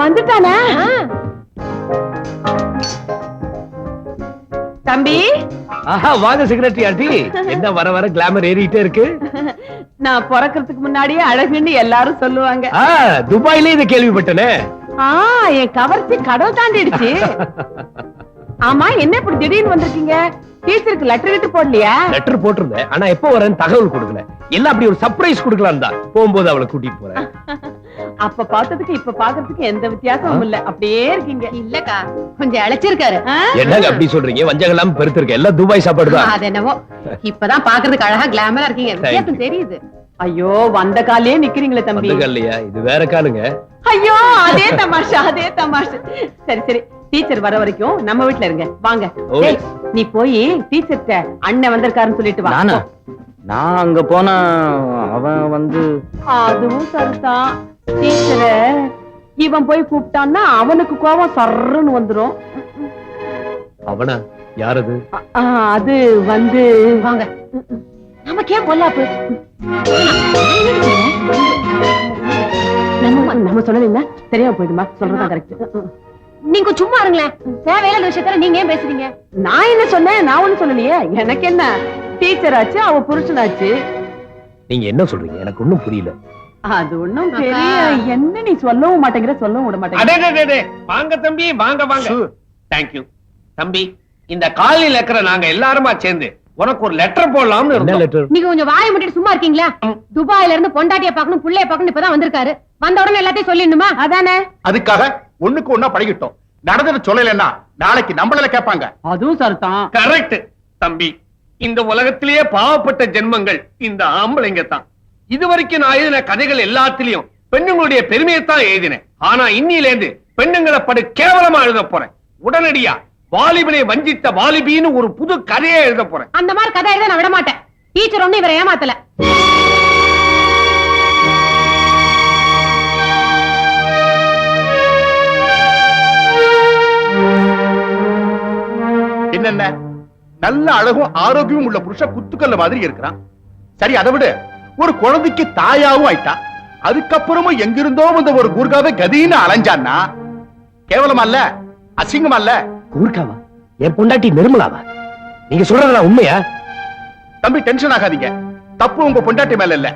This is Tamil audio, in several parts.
வந்துட்டானா. தம்பி? ஆஹா வாங்க செக்ரட்டரி ஆண்டி. என்ன வர வர கிளாமர் ஏறிட்டே இருக்கு? நான் பிறக்கறதுக்கு முன்னாடியே அழகுன்னு எல்லாரும் சொல்லுவாங்க. துபாயிலே இதை கேள்விப்பட்டனே. ஆ என் கவர்ச்சி கடல் தாண்டிடுச்சு. ஆமா என்ன இப்படி திடீர்னு வந்திருக்கீங்க? டீச்சருக்கு லெட்டர் கிட்ட போடலையா? லெட்டர் போட்டிருந்தேன். ஆனா எப்போ வரேன்னு தகவல் கொடுக்கல. இல்ல அப்படி ஒரு சர்ப்ரைஸ் கொடுக்கலாம் தான் போகும்போது அவளை கூட்டிட்டு போறேன். அப்ப பார்த்ததுக்கு இப்ப பாக்குறதுக்கு எந்த வித்தியாசமும் இல்ல. அப்படியே இருக்கீங்க. இல்லக்கா கொஞ்சம் அழைச்சிருக்காரு? என்னங்க அப்படி சொல்றீங்க? வஞ்சகம் இல்லாம பெருத்திருக்க எல்லாம் துபாய் சாப்பாடு தான். அது என்னவோ இப்பதான் பாக்குறதுக்கு அழகா கிளாமரா இருக்கீங்க. வித்தியாசம் தெரியுது. ஐயோ வந்த காலே நிக்கிறீங்களே தம்பி. இல்லையா இது வேற காலுங்க. ஐயோ அதே தமாஷா அதே தமாஷா. சரி சரி. டீச்சர் வர வரைக்கும் நம்ம வீட்ல இருங்க. வாங்க. நீ போய் டீச்சர்ட்ட அண்ணன் வந்திருக்காருன்னு சொல்லிட்டு வா. நானா? நான் அங்க போனா அவன் வந்து அதுவும் சரிதான். டீச்சர இவன் போய் கூப்பிட்டான்னா அவனுக்கு கோபம் சர்ருன்னு வந்துரும். அவனா? யாரது? அது வந்து வாங்க. நமக்கே பொல்லாப்பு. நம்ம நம்ம சொல்லலைன்னா தெரியாம போயிடுமா? சொல்றதுதான் கரெக்ட் நீங்க சும்மா இருங்களேன். தேவையில்லாத விஷயத்துல நீங்க ஏன் பேசுறீங்க? நான் என்ன சொன்னேன்? நான் ஒண்ணும் சொல்லலையே. எனக்கு என்ன? டீச்சர் ஆச்சு அவ புருஷனாச்சு. நீங்க என்ன சொல்றீங்க? எனக்கு ஒண்ணும் புரியல. அது ஒண்ணும். பெரிய என்ன நீ சொல்லவும் மாட்டேங்கிற சொல்லவும் விட மாட்டேங்கிற. வாங்க தம்பி வாங்க வாங்க. தேங்க்யூ தம்பி இந்த காலையில இருக்கிற நாங்க எல்லாருமா சேர்ந்து உனக்கு ஒரு லெட்டர் போடலாம்னு என்ன லெட்டர் நீங்க கொஞ்சம் வாயை மூடிட்டு சும்மா இருக்கீங்களா? துபாயில இருந்து பொண்டாட்டிய பார்க்கணும் புள்ளைய பார்க்கணும் இப்பதான் வந்திருக்காரு. வந்த உடனே எல்லாத்தையும் சொல்லிடணுமா? அதானே? அதுக்காக ஒண்ணுக்கு ஒண்ணா பழகிட்டோம். நடந்தது சொல்லலைன்னா நாளைக்கு நம்மள கேட்பாங்க. அதுவும் சரிதான் கரெக்ட் தம்பி இந்த உலகத்திலேயே பாவப்பட்ட ஜென்மங்கள் இந்த ஆம்பளைங்க தான். இதுவரைக்கும் நான் எழுதின கதைகள் எல்லாத்திலையும் பெண்ணுங்களுடைய பெருமையைத்தான் எழுதினேன். ஆனா இன்னில இருந்து பெண்ணுங்களை படு கேவலமா எழுத போறேன். உடனடியா வாலிபனை வஞ்சித்த வாலிபின்னு ஒரு புது கதையை எழுத போறேன். அந்த மாதிரி கதை எழுத நான் விட மாட்டேன் டீச்சர் ஒண்ணு இவரை ஏமாத்தல. என்னென்ன? நல்ல அழகும் ஆரோக்கியமும் உள்ள புருஷன் குத்துக்கல்ல மாதிரி இருக்கிறான். சரி அதை விட. ஒரு குழந்தைக்கு தாயாவும் ஆயிட்டா. அதுக்கப்புறமும் எங்கிருந்தோ வந்த ஒரு கூர்காவை கதின்னு அலைஞ்சான்னா? கேவலமா இல்ல? அசிங்கமா இல்ல? கூர்க்காவா என் பொண்டாட்டி நிர்மலாவா? நீங்க சொல்றதெல்லாம் உண்மையா? தம்பி டென்ஷன் ஆகாதீங்க. தப்பு உங்க பொண்டாட்டி மேல இல்ல.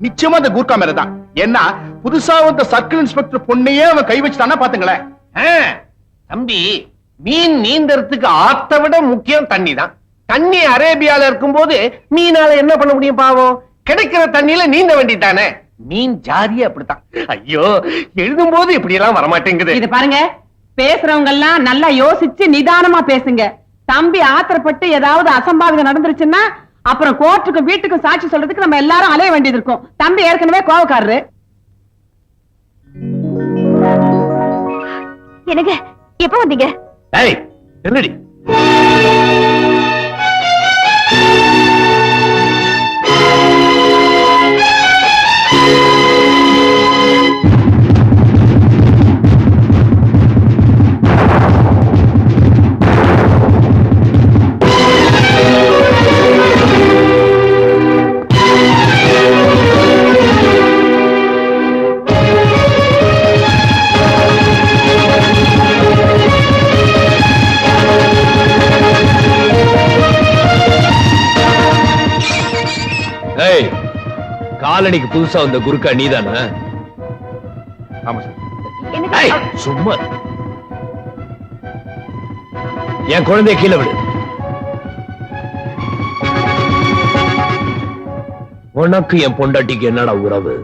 நிச்சயமா அந்த கூர்க்கா மேல தான் ஏன்னா புதுசா வந்த சர்க்கிள் இன்ஸ்பெக்டர் பொண்ணையே அவன் கை வச்சுட்டானா பாத்துங்களேன். தம்பி மீன் நீந்தறதுக்கு ஆத்த விட முக்கியம் தண்ணி தான் தண்ணி அரேபியால இருக்கும்போது மீனால என்ன பண்ண முடியும் பாவம்? கிடைக்கிற தண்ணியில நீந்த வேண்டியதானே மீன் ஜாதி அப்படித்தான். ஐயோ எழுதும் போது இப்படி எல்லாம் வரமாட்டேங்குது. இது பாருங்க பேசுறவங்க எல்லாம் நல்லா யோசிச்சு நிதானமா பேசுங்க. தம்பி ஆத்திரப்பட்டு ஏதாவது அசம்பாவிதம் நடந்துருச்சுன்னா அப்புறம் கோர்ட்டுக்கும் வீட்டுக்கும் சாட்சி சொல்றதுக்கு நம்ம எல்லாரும் அலைய வேண்டியது இருக்கும். தம்பி ஏற்கனவே கோவக்காரரு. எனக்கு எப்ப வந்தீங்க? ஏய் காலனிக்கு புதுசா வந்த குருக்கா நீதானா? ஆமா சார். சும்மா. என் குழந்தைய கீழே விடு. உனக்கு என் பொண்டாட்டிக்கு என்னடா உறவு?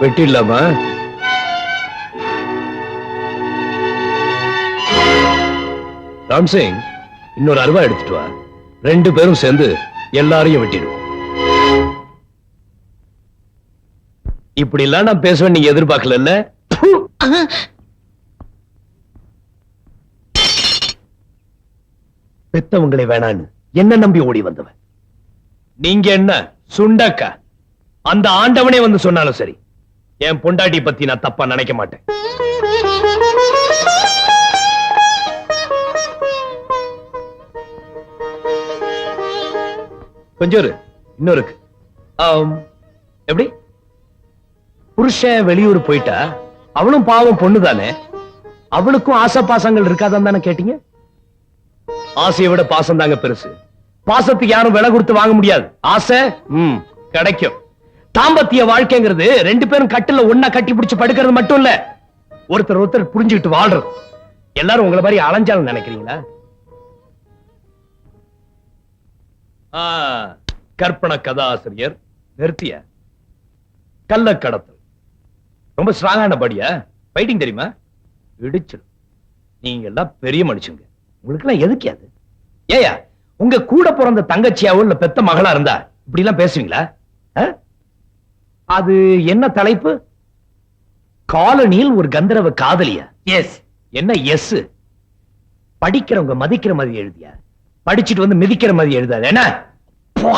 வெட்டிடலாமா? ராம்சிங் இன்னொரு அருவா எடுத்துட்டு வா. ரெண்டு பேரும் சேர்ந்து எல்லாரையும் வெட்டிடுவோம். இப்படி எல்லாம் நான் பேசுவேன் நீங்க எதிர்பார்க்கல பெத்தவங்களை வேணான்னு என்ன நம்பி ஓடி வந்தவன்? நீங்க என்ன சுண்டக்கா? அந்த ஆண்டவனே வந்து சொன்னாலும் சரி. என் பொண்டாட்டி பத்தி நான் தப்பா நினைக்க மாட்டேன். கொஞ்சம் இரு. இன்னும் இருக்கு. எப்படி? புருஷன் வெளியூர் போயிட்டா அவளும் பாவம் பொண்ணு தானே அவளுக்கும் ஆசை பாசங்கள் இருக்காதான் தானே கேட்டீங்க? ஆசையை விட பாசம் தாங்க பெருசு. பாசத்துக்கு யாரும் விலை கொடுத்து வாங்க முடியாது. ஆசை ம் கிடைக்கும். தாம்பத்திய வாழ்க்கைங்கிறது ரெண்டு பேரும் கட்டில ஒண்ணா கட்டி பிடிச்சு படுக்கிறது மட்டும் இல்ல. ஒருத்தர் ஒருத்தர் புரிஞ்சுக்கிட்டு வாழ்றது. எல்லாரும் உங்களை மாதிரி அலைஞ்சாலும் நினைக்கிறீங்களா? கற்பனை கதாசிரியர் நிறுத்திய. கள்ள கடத்தல். ரொம்ப ஸ்ட்ராங்கான படியா? ஃபைட்டிங் தெரியுமா? இடிச்சிடும் நீங்க எல்லாம் பெரிய மனுஷங்க. உங்களுக்கு எல்லாம் எதுக்கு அது? ஏயா உங்க கூட பிறந்த தங்கச்சியாவோ இல்ல பெத்த மகளா இருந்தா இப்படி எல்லாம் பேசுவீங்களா? அது என்ன தலைப்பு? காலனியில் ஒரு கந்தரவ காதலியா? எஸ் என்ன எஸ் படிக்கிறவங்க மதிக்கிற மாதிரி எழுதியா? படிச்சுட்டு வந்து மிதிக்கிற மாதிரி எழுதாது என்ன? போ.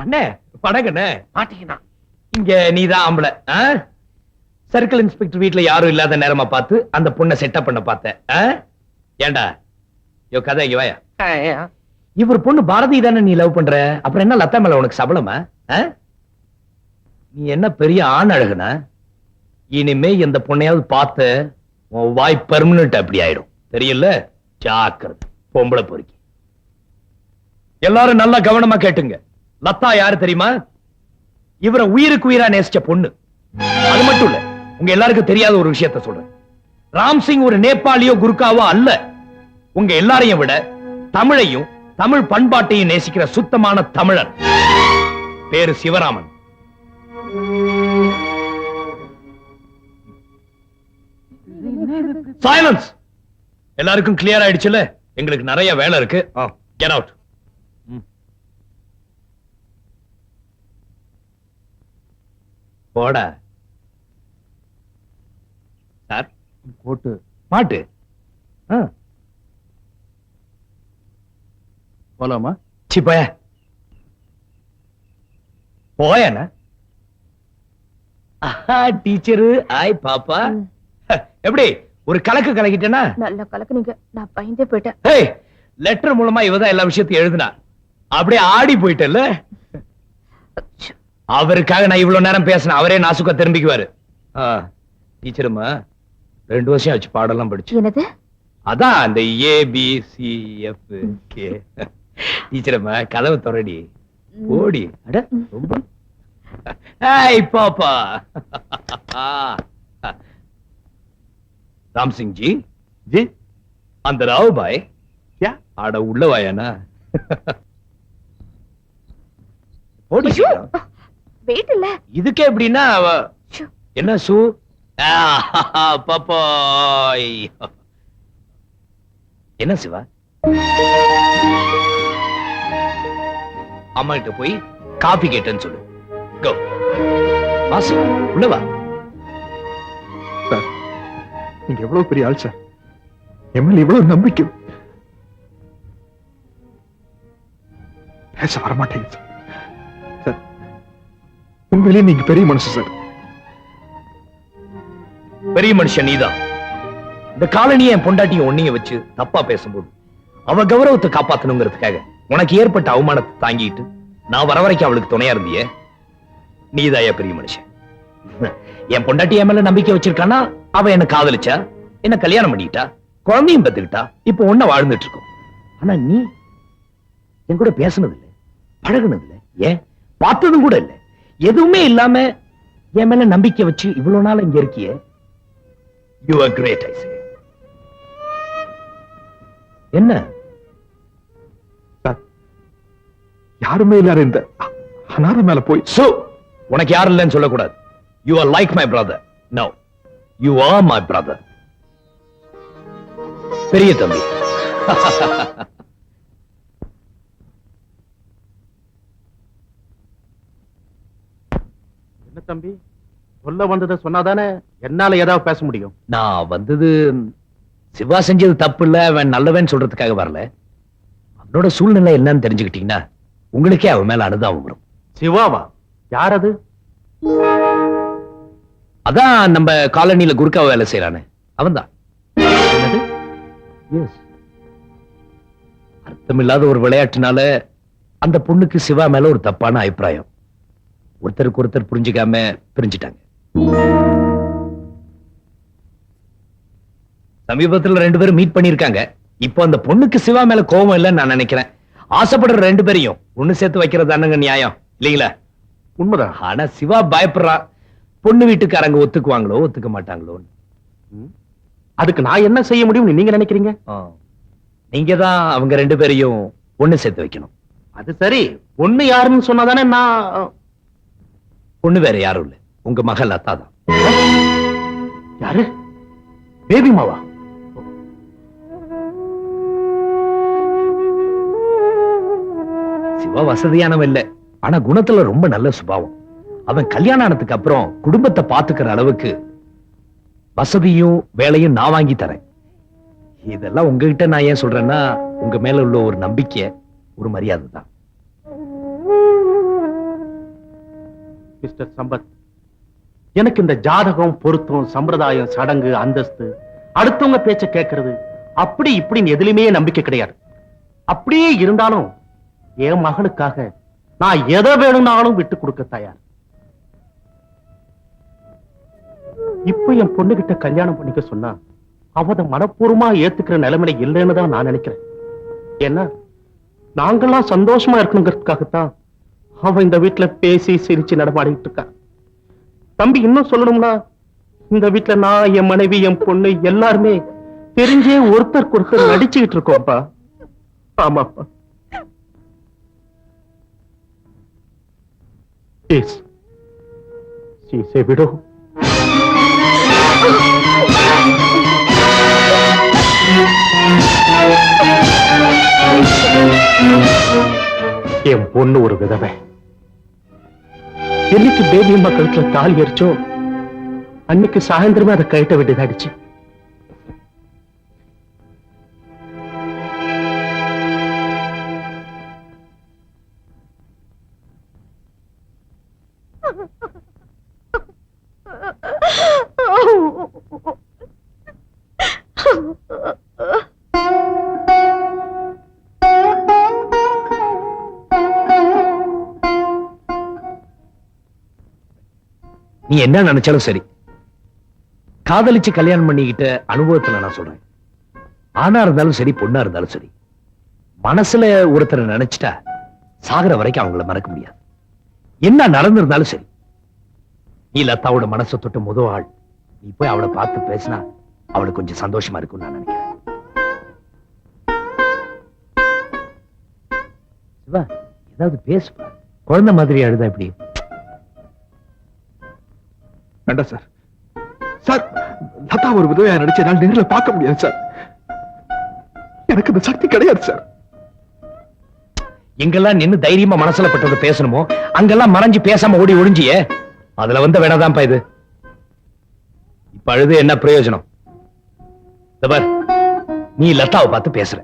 அண்ணே படகண்ணே. மாட்டீங்கன்னா இங்க நீதான் ஆம்பளை. சர்க்கிள் இன்ஸ்பெக்டர் வீட்ல யாரும் இல்லாத நேரமா பார்த்து அந்த பொண்ணை செட்டப் பண்ண பார்த்தேன். ஆ? ஏன்டா யோ கதை இங்க வாயா. இவர் பொண்ணு பாரதி தானே நீ லவ் பண்ற? அப்புறம் என்ன லத்தா மேல உனக்கு சபலமா? நீ என்ன பெரிய ஆண் அழகுனா? இனிமே எந்த பொண்ணையாவது பார்த்த உன் வாய் பெர்மனன்ட் அப்படி ஆயிடும். தெரியல ஜாக்கிரதை. பொம்பளை பொறுக்கி. எல்லாரும் நல்லா கவனமா கேட்டுங்க. லத்தா யாரு தெரியுமா? இவரை உயிருக்கு உயிரா நேசிச்ச பொண்ணு. அது மட்டும் இல்ல உங்க எல்லாருக்கும் தெரியாத ஒரு விஷயத்த சொல்றேன். ராம் சிங் ஒரு நேபாளியோ குருக்காவோ அல்ல. உங்க எல்லாரையும் விட தமிழையும் தமிழ் பண்பாட்டையும் நேசிக்கிற சுத்தமான தமிழர் பேரு சிவராமன். சைலன்ஸ் எல்லாருக்கும் கிளியர் ஆயிடுச்சுல எங்களுக்கு நிறைய வேலை இருக்கு. கெட் அவுட் போடா. சார் போட்டு. மாட்டு. போலாமா? சி போய. போயண்ணா. டீச்சரு. ஆய் பாப்பா. எப்படி? ஒரு கலக்கு கலக்கிட்டேனா? நல்ல கலக்குனீங்க நான் பயந்தே போயிட்டேன். ஏய் லெட்டர் மூலமா இவதான் எல்லா விஷயத்தையும் எழுதுனா. அப்படியே ஆடி போயிட்டல்ல? அவருக்காக நான் இவ்வளவு நேரம் பேசினேன் அவரே நாசுக்கா திரும்பிக்குவாரு. டீச்சருமா ரெண்டு வருஷம் ஆச்சு பாடெல்லாம் படிச்சு. என்னது? அதான் அந்த A B C F K டீச்சரம்மா கதவை தொடடி ஓடி அட ரொம்ப. ஏய் பாப்பா. ராம் சிங் ஜி ஜி அந்த ராவ் பாய் யா ஆட உள்ள வாயானா? ஓடி ஐயோ! சீக்கிரம். வெயிட் இல்ல. இதுக்கே எப்படின்னா. என்ன சூ பாப்பாய். என்ன சிவா? அம்மா கிட்ட போய் காபி கேட்டேன்னு சொல்லு. கோ. வா சிவா உள்ள வா. சார் நீங்க எவ்வளவு பெரிய ஆள் சார்? என் இவ்வளவு நம்பிக்கை. பேச வரமாட்டேங்க சார். சார் உண்மையிலேயே நீங்க பெரிய மனுஷன் சார். பெரிய மனுஷன் நீதான். இந்த காலனியை என் பொண்டாட்டியும் ஒன்னிய வச்சு தப்பா பேசும்போது அவ கௌரவத்தை காப்பாத்தணுங்கிறதுக்காக உனக்கு ஏற்பட்ட அவமானத்தை தாங்கிட்டு நான் வர வரைக்கும் அவளுக்கு துணையா இருந்தியே. நீதாயா பெரிய மனுஷன்? என் பொண்டாட்டி என் மேல நம்பிக்கை வச்சிருக்கானா அவ என்ன காதலிச்சா? என்ன கல்யாணம் பண்ணிட்டா குழந்தையும் பெத்துக்கிட்டா? இப்ப ஒன்ன வாழ்ந்துட்டு இருக்கோம் ஆனா நீ என் கூட பேசுனது இல்ல பழகுனது இல்ல ஏன்? பார்த்ததும் கூட இல்ல. எதுவுமே இல்லாம என் மேல நம்பிக்கை வச்சு இவ்வளவு நாள் இங்க இருக்கியே? You are great I say என்ன? யாருமே இல்லாத இந்த அனாத மேல போய் சோ உனக்கு யாரும் இல்லைன்னு சொல்லக்கூடாது. You are like my brother no you are my brother பெரிய தம்பி என்ன தம்பி? சொல்ல வந்ததை சொன்னாதானே என்னால ஏதாவது பேச முடியும்? நான் வந்தது சிவா செஞ்சது தப்பு இல்ல அவன் நல்லவன் சொல்றதுக்காக வரல. அவனோட சூழ்நிலை என்னன்னு தெரிஞ்சுக்கிட்டீங்கன்னா உங்களுக்கே அவன் மேல அனுதாபம் வரும். சிவாவா? யார் அது? அதான் நம்ம காலனில குறுக்காவ வேலை செய்யறானே அவன்தான். Yes. அர்த்தமில்லாத ஒரு விளையாட்டுனால அந்த பொண்ணுக்கு சிவா மேல ஒரு தப்பான அபிப்பிராயம். ஒருத்தருக்கு ஒருத்தர் புரிஞ்சுக்காம பிரிஞ்சுட்டாங்க. சமீபத்துல ரெண்டு பேரும் மீட் பண்ணிருக்காங்க இப்போ அந்த பொண்ணுக்கு சிவா மேல கோபம் இல்லைன்னு நான் நினைக்கிறேன். ஆசைப்படுற ரெண்டு பேரையும் ஒண்ணு சேர்த்து வைக்கிறது தானுங்க நியாயம். இல்லீங்களா? உண்மைதான். ஆனா சிவா பயப்படுறான். பொண்ணு வீட்டுக்காரங்க ஒத்துக்குவாங்களோ ஒத்துக்க மாட்டாங்களோன்னு. அதுக்கு நான் என்ன செய்ய முடியும்னு நீங்க நினைக்கிறீங்க? நீங்க தான் அவங்க ரெண்டு பேரையும் ஒண்ணு சேர்த்து வைக்கணும். அது சரி. ஒண்ணு யாருன்னு சொன்னாதானே நான் பொண்ணு வேற யாரும் இல்ல. உங்க மகள் லதா தான் யாரு? பேபி மாவா? சிவா வசதியானவன் இல்ல. ஆனா குணத்துல ரொம்ப நல்ல சுபாவம். அவன் கல்யாணம் ஆனதுக்கு அப்புறம் குடும்பத்தை பாத்துக்கிற அளவுக்கு வசதியும் வேலையும் நான் வாங்கி தரேன். இதெல்லாம் உங்ககிட்ட நான் ஏன் சொல்றேன்னா உங்க மேல உள்ள ஒரு நம்பிக்கை ஒரு மரியாதை தான். மிஸ்டர் சம்பத் எனக்கு இந்த ஜாதகம் பொருத்தம் சம்பிரதாயம் சடங்கு அந்தஸ்து அடுத்தவங்க பேச்ச கேட்கறது அப்படி இப்படின்னு எதுலயுமே நம்பிக்கை கிடையாது. அப்படியே இருந்தாலும் என் மகளுக்காக நான் எதை வேணும்னாலும் விட்டு கொடுக்க தயார். இப்ப என் பொண்ணுகிட்ட கல்யாணம் பண்ணிக்க சொன்னா அவத மனப்பூர்வமா ஏத்துக்கிற நிலைமையில இல்லைன்னு தான் நான் நினைக்கிறேன் ஏன்னா நாங்கெல்லாம் சந்தோஷமா இருக்கணுங்கிறதுக்காகத்தான் அவ இந்த வீட்டுல பேசி சிரிச்சு நடமாடிட்டு இருக்கா தம்பி இன்னும் சொல்லணும்னா இந்த வீட்டுல நான் என் மனைவி என் பொண்ணு எல்லாருமே தெரிஞ்சே ஒருத்தருக்கு ஒருத்தர் நடிச்சுக்கிட்டு இருக்கோம்ப்பா ஆமாப்பா Yes. She is a widow. என் பொண்ணு ஒரு விதவை. என்னைக்கு பேபி அம்மா கழுத்துல தாலி எரிச்சோ அன்னைக்கு சாயந்தரமே அதை கழட்ட வேண்டியதாடிச்சு நீ என்ன நினைச்சாலும் சரி. காதலிச்சு கல்யாணம் பண்ணிக்கிட்ட அனுபவத்துல நான் சொல்றேன். ஆணா இருந்தாலும் சரி பொண்ணா இருந்தாலும் சரி. மனசுல ஒருத்தரை நினைச்சிட்டா சாகிற வரைக்கும் அவங்கள மறக்க முடியாது. என்ன நடந்திருந்தாலும் சரி. நீ லத்தாவோட மனசை தொட்ட முத ஆள். நீ போய் அவளை பார்த்து பேசினா அவளுக்கு கொஞ்சம் சந்தோஷமா இருக்கும் நான் நினைக்கிறேன். ஏதாவது பேசுப்பா. குழந்தை மாதிரி அழுதா இப்படி? வேண்டாம் சார். சார் லதா ஒரு விதவையா நடிச்சு என்னால் நேரில் பார்க்க முடியாது சார். எனக்கு அந்த சக்தி கிடையாது சார். எங்கெல்லாம் நின்னு தைரியமா மனசுல பட்டது பேசணுமோ? அங்கெல்லாம் மறைஞ்சு பேசாம ஓடி ஒழிஞ்சியே அதுல வந்த வேணாதான்ப்பா இது. இப்ப அழுது என்ன பிரயோஜனம்? நீ லதாவை பார்த்து பேசுற.